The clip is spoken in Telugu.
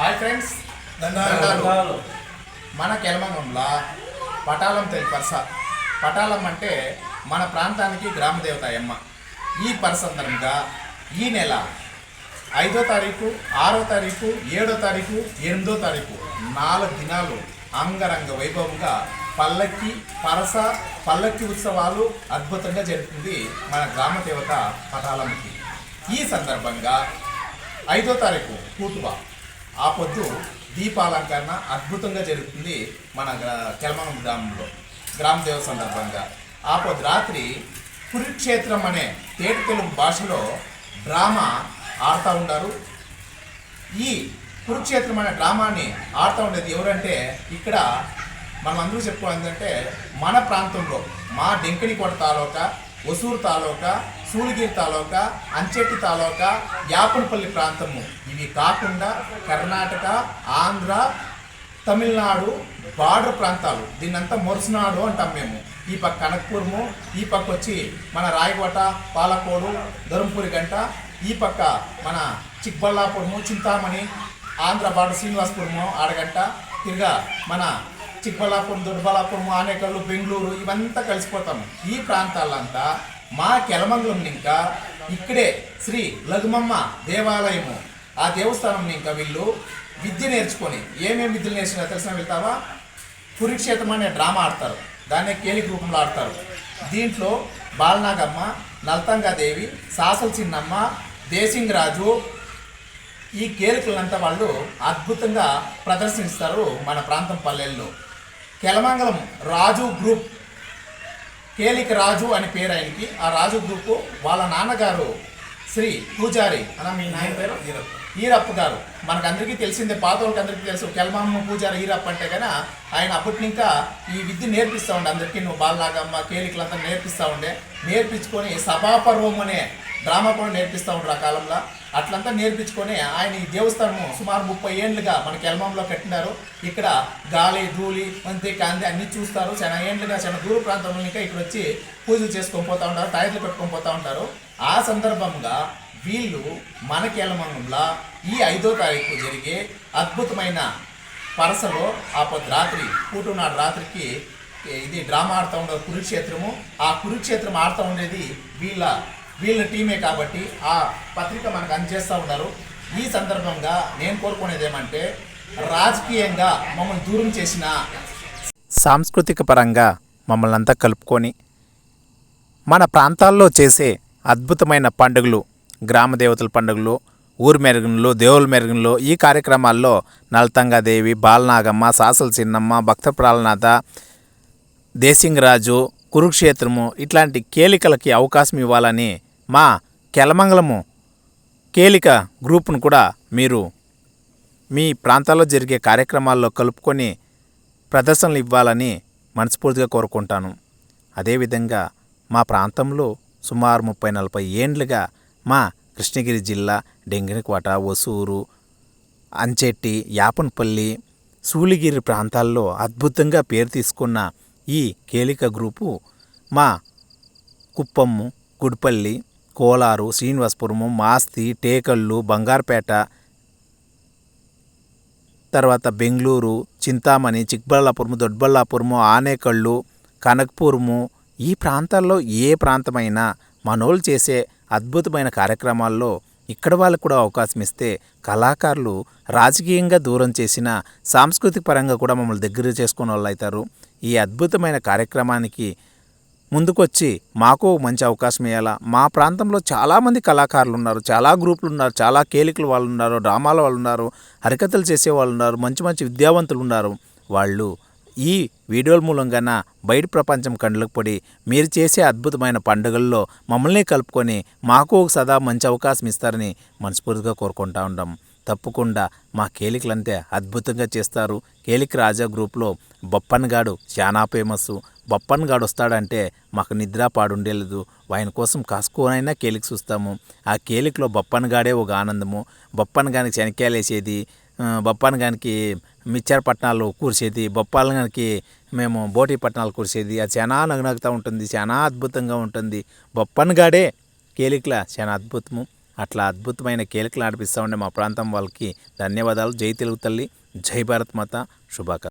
Hi friends. దండాలు. మన కెలమంగంలో పటాలం పరస. పటాలం అంటే మన ప్రాంతానికి గ్రామ దేవత అమ్మ ఈ పరసందరంగా ఈ నెల ఐదో తారీఖు ఆరో తారీఖు ఏడో తారీఖు ఎనిమిదో తారీఖు నాలుగు దినాలు అంగరంగ వైభవంగా పల్లకి పరస పల్లకి ఉత్సవాలు అద్భుతంగా జరుగుతుంది మన గ్రామ దేవత పటాలంకి. ఈ సందర్భంగా ఐదో తారీఖు కూతువ ఆ పొద్దు దీపాలంకరణ అద్భుతంగా జరుగుతుంది మన గ్రా- కెలమనం గ్రామంలో గ్రామ దేవ సందర్భంగా. ఆ పొద్దు రాత్రి కురుక్షేత్రం అనే తేటి తెలుగు భాషలో డ్రామా ఆడుతూ ఉంటారు ఈ కురుక్షేత్రం అనే డ్రామాని ఆడుతూ ఉండేది ఎవరంటే ఇక్కడ మనం అందరూ చెప్పుకోవాలంటే మన ప్రాంతంలో మా డెంకినికోట తాలూకా ఒసూరు తాలూకా సూలిగిరి తాలూకా అంచెట్టి తాలూకా యాపనపల్లి ప్రాంతము. ఇవి కాకుండా కర్ణాటక ఆంధ్ర తమిళనాడు బార్డర్ ప్రాంతాలు. దీన్నంతా మొరసనాడు అంటాం మేము. ఈ పక్క కనక్పూరము ఈ పక్క వచ్చి మన రాయకోట పాలకోడు ధర్మపురి గంట ఈ పక్క మన చిక్బల్లాపురము చింతామణి ఆంధ్ర బార్డర్ శ్రీనివాసపురము ఆడగంట తిరిగా మన చిక్బల్లాపురం దొడ్డబల్లాపురము ఆనేకల్లు బెంగళూరు ఇవంతా కలిసిపోతాము. ఈ ప్రాంతాలంతా మా కెలమంగళం ఇంకా ఇక్కడే శ్రీ లఘుమమ్మ దేవాలయము. ఆ దేవస్థానం ఇంకా వీళ్ళు విద్య నేర్చుకొని ఏమేమి విద్యలు నేర్చుకున్నా తెలిసిన వెళ్తావా? కురుక్షేత్రం అనే డ్రామా ఆడతారు. దాన్నే కేలిక రూపంలో ఆడతారు. దీంట్లో బాలనాగమ్మ నల్తంగాదేవి సాసల చిన్నమ్మ దేశింగ్ రాజు ఈ కేలికలంతా వాళ్ళు అద్భుతంగా ప్రదర్శిస్తారు మన ప్రాంతం పల్లెల్లో. కెలమంగళం రాజు గ్రూప్ కేలిక రాజు అని పేరు ఆయనకి. ఆ రాజు గ్రూపు వాళ్ళ నాన్నగారు శ్రీ పూజారి అన్న మీ నాయన పేరు ఈరప్ప. గారు. మనకు అందరికీ తెలిసిందే పాత వాళ్ళకి అందరికీ తెలుసు కెలమమ్మ పూజారి ఈరప్ప అంటే కదా ఆయన అప్పటి ఇంకా ఈ విద్య నేర్పిస్తూ ఉండే. అందరికీ నువ్వు బాలనాగమ్మ కేలికలంతా నేర్పిస్తూ ఉండే. నేర్పించుకొని సభాపర్వం అనే డ్రామా కూడా నేర్పిస్తూ ఉంటారు ఆ కాలంలో. అట్లంతా నేర్పించుకొని ఆయన ఈ దేవస్థానము సుమారు ముప్పై ఏళ్ళుగా మనకి ఎల్మంలో కట్టినారు. ఇక్కడ గాలి ధూళి మంతి కాంతి అన్నీ చూస్తారు. చాలా ఏళ్ళుగా చాలా దూర ప్రాంతంలో ఇంకా ఇక్కడ వచ్చి పూజలు చేసుకొని పోతా ఉంటారు టైర్లు పెట్టుకొని పోతా ఉంటారు. ఆ సందర్భంగా వీళ్ళు మనకి కెలమంలో ఈ ఐదో తారీఖు జరిగే అద్భుతమైన పరసలో ఆ పొద్దు రాత్రి పూటునాడు రాత్రికి ఇది డ్రామా ఆడుతూ ఉండదు కురుక్షేత్రము. ఆ కురుక్షేత్రం ఆడుతూ ఉండేది వీళ్ళ వీళ్ళ టీమే కాబట్టి ఆ పత్రిక మనకు అందజేస్తూ ఉన్నారు. ఈ సందర్భంగా నేను కోరుకునేది ఏమంటే రాజకీయంగా మమ్మల్ని దూరం చేసిన సాంస్కృతిక పరంగా మమ్మల్ని అంతా కలుపుకొని మన ప్రాంతాల్లో చేసే అద్భుతమైన పండుగలు గ్రామ దేవతల పండుగలు ఊరి మెరుగులు దేవుల మెరుగులు ఈ కార్యక్రమాల్లో నల్తంగాదేవి బాలనాగమ్మ సాసల చిన్నమ్మ భక్త ప్రాలనాథ దేశింగరాజు కురుక్షేత్రము ఇట్లాంటి కేలికలకి అవకాశం ఇవ్వాలని మా కెలమంగళము కేలిక గ్రూప్ను కూడా మీరు మీ ప్రాంతాల్లో జరిగే కార్యక్రమాల్లో కలుపుకొని ప్రదర్శనలు ఇవ్వాలని మనస్ఫూర్తిగా కోరుకుంటాను. అదేవిధంగా మా ప్రాంతంలో సుమారు ముప్పై నలభై ఏండ్లుగా మా కృష్ణగిరి జిల్లా డెంగినకోట ఒసూరు అంచెట్టి యాపన్పల్లి సూలిగిరి ప్రాంతాల్లో అద్భుతంగా పేరు తీసుకున్న ఈ కేలిక గ్రూపు మా కుప్పము గుడిపల్లి కోలారు శ్రీనివాసపురము మాస్తి టేకళ్ళు బంగారుపేట తర్వాత బెంగళూరు చింతామణి చిక్బళ్ళాపురము దొడ్బళ్ళాపురము ఆనేకళ్ళు కనక్పూరము. ఈ ప్రాంతాల్లో ఏ ప్రాంతమైనా మనోళ్ళు చేసే అద్భుతమైన కార్యక్రమాల్లో ఇక్కడ వాళ్ళకు కూడా అవకాశం ఇస్తే కళాకారులు రాజకీయంగా దూరం చేసిన సాంస్కృతిక పరంగా కూడా మమ్మల్ని దగ్గర చేసుకునే వాళ్ళు అవుతారు. ఈ అద్భుతమైన కార్యక్రమానికి ముందుకొచ్చి మాకు మంచి అవకాశం ఇవ్వాలా మా ప్రాంతంలో చాలామంది కళాకారులు ఉన్నారు చాలా గ్రూపులు ఉన్నారు చాలా కేలికలు వాళ్ళు ఉన్నారు డ్రామాల వాళ్ళు ఉన్నారు హరికథలు చేసే వాళ్ళు ఉన్నారు మంచి మంచి విద్యావంతులు ఉన్నారు వాళ్ళు ఈ వీడియోల మూలంగాన బయట ప్రపంచం కండ్లకు పడి మీరు చేసే అద్భుతమైన పండుగల్లో మమ్మల్ని కలుపుకొని మాకు ఒక సదా మంచి అవకాశం ఇస్తారని మనస్ఫూర్తిగా కోరుకుంటా ఉంటాం తప్పకుండా మా కేలికలంతే అద్భుతంగా చేస్తారు. కేలిక రాజా గ్రూప్లో బొప్పన్ గాడు చాలా ఫేమస్ బొప్పన్ గాడు వస్తాడంటే మాకు నిద్ర పాడుండేలేదు. ఆయన కోసం కాసుకోనైనా కేలికి చూస్తాము. ఆ కేలికలో బొప్పన్ గాడే ఒక ఆనందము. బొప్పన్ గానికి శనక్కాయలు వేసేది గానికి మిచ్చర్ పట్టణాలు కూర్చేది బొప్పాల గానికి మేము బోటి పట్టణాలు కూర్చేది. అది చాలా నగనగుతూ ఉంటుంది చాలా అద్భుతంగా ఉంటుంది. బొప్పన్ గాడే కేలికల చాలా అద్భుతము. అట్లా అద్భుతమైన కేలికలు ఆడిపిస్తూ ఉండే మా ప్రాంతం వాళ్ళకి. ధన్యవాదాలు. జై తెలుగు తల్లి. జై భారత్ మాత. శుభాక